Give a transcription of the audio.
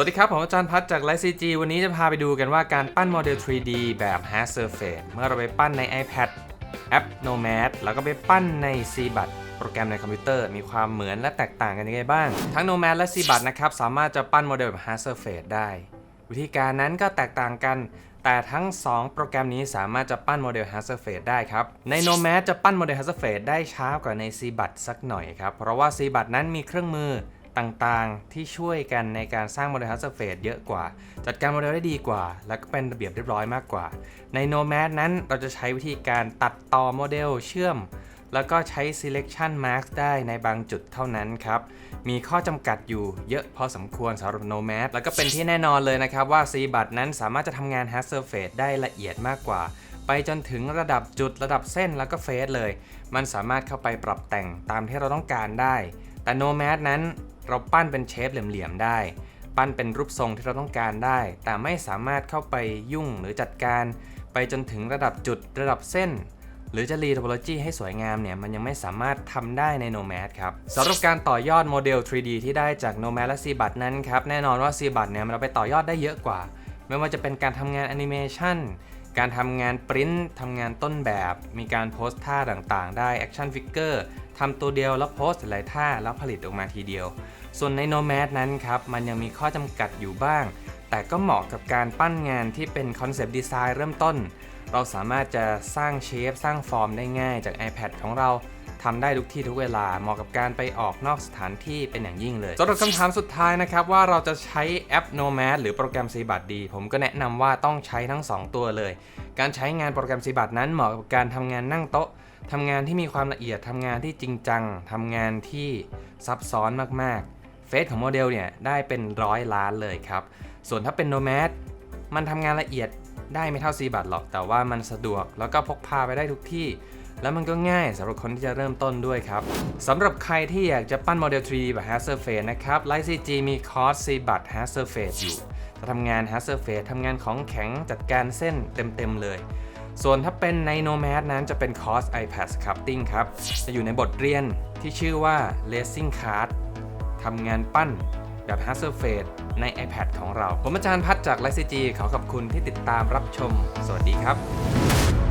วัสดีครับ ผมอาจารย์พัฒจากไลซีจีวันนี้จะพาไปดูกันว่าการปั้นโมเดล 3D แบบ h a s Surface เมื่อเราไปปั้นใน iPad แอป Nomad แล้วก็ไปปั้นใน CBUT โปรแกรมในคอมพิวเตอร์มีความเหมือนและแตกต่างกันยังไงบ้าง ทั้ง Nomad และ CBUT นะครับ สามารถจะปั้นโมเดลแบบ h a s Surface ได้ วิธีการนั้นก็แตกต่างกัน แต่ทั้ง 2 โปรแกรมนี้สามารถจะปั้นโมเดล h a s Surface ได้ครับ ใน Nomad จะปั้นโมเดล h a s Surface ได้ช้ากว่าใน CBUT สักหน่อยครับเพราะว่า CBUT นั้นมีเครื่องมือ ต่างๆ ที่ช่วยกันในการสร้างโมเดล h a s Surface เยอะกว่า จัดการโมเดลได้ดีกว่า และก็เป็นระเบียบเรียบร้อยมากกว่า ใน Nomad นั้นเราจะใช้วิธีการตัดต่อโมเดลเชื่อม แล้วก็ใช้ selection mask ได้ในบางจุดเท่านั้นครับ มีข้อจำกัดอยู่เยอะพอสมควรสำหรับ Nomad แล้วก็เป็นที่แน่นอนเลยนะครับว่า CBUT นั้นสามารถจะทำงาน h a s Surface ได้ละเอียดมากกว่าไปจนถึงระดับจุดระดับเส้นแล้วก็เฟสเลย มันสามารถเข้าไปปรับแต่งตามที่เราต้องการได้ แต่ Nomad นั้น เราปั้นเป็นเชฟเหลี่ยมๆได้ ปั้นเป็นรูปทรงที่เราต้องการได้ แต่ไม่สามารถเข้าไปยุ่งหรือจัดการ ไปจนถึงระดับจุดระดับเส้น หรือจะรี t o p o l o g y ให้สวยงามเนี่ย มันยังไม่สามารถทำได้ใน Nomad ครับสำหรับการต่อยอดโมเดล 3D ที่ได้จาก Nomad และ CBUT นั้นครับ แน่นอนว่า CBUT เนี่ยมันเอาไปต่อยอดได้เยอะกว่า ไม่ว่าจะเป็นการทำงานแอนิเมชัน การทำงานปริ้นทำงานต้นแบบ มีการโพสท่าต่างๆ ได้แอคชั่นฟิกเกอร์ทำตัวเดียวแล้วโพสหลายท่าแล้วผลิตออกมาทีเดียว ส่วนใน Nomad นั้นครับ มันยังมีข้อจำกัดอยู่บ้าง แต่ก็เหมาะกับการปั้นงานที่เป็นคอนเซปต์ดีไซน์เริ่มต้น เราสามารถจะสร้างเชฟสร้างฟอร์มได้ง่ายจาก iPad ของเรา ทำได้ทุกที่ทุกเวลาเหมาะกับการไปออกนอกสถานที่เป็นอย่างยิ่งเลยสำหรับคำถามสุดท้ายนะครับว่าเราจะใช้แอป Nomad หรือโปรแกรม CBUT ดี ผมก็แนะนำว่าต้องใช้ทั้ง 2 ตัวเลย การใช้งานโปรแกรม CBUT นั้นเหมาะกับการทำงานนั่งโต๊ะทำงานที่มีความละเอียดทำงานที่จริงจังทำงานที่ซับซ้อนมากๆ เฟซของโมเดลเนี่ยได้เป็นร้อยล้านเลยครับ ส่วนถ้าเป็น Nomad มันทำงานละเอียดได้ไม่เท่า c b u t หรอก แต่ว่ามันสะดวกแล้วก็พกพาไปได้ทุกที่ แล้วมันก็ง่ายสำหรับคนที่จะเริ่มต้นด้วยครับสำหรับใครที่อยากจะปั้นโมเดล 3D แบบ h a s Surface นะครับ l i g h t CG มีคอร์ส c b u t h a s Surface อยู่จะทำงาน h a s Surface ทำงานของแข็งจัดการเส้นเต็ม ๆ เลย ส่วนถ้าเป็นใน Nomad นั้นจะเป็นคอร์ส iPad Sculpting ครับ จะอยู่ในบทเรียนที่ชื่อว่า Racing Card ทำงานปั้นแบบ h a s Surface ใน iPad ของเรา ผมอาจารย์พัฒจากไลซีจีขอขอบคุณที่ติดตามรับชม สวัสดีครับ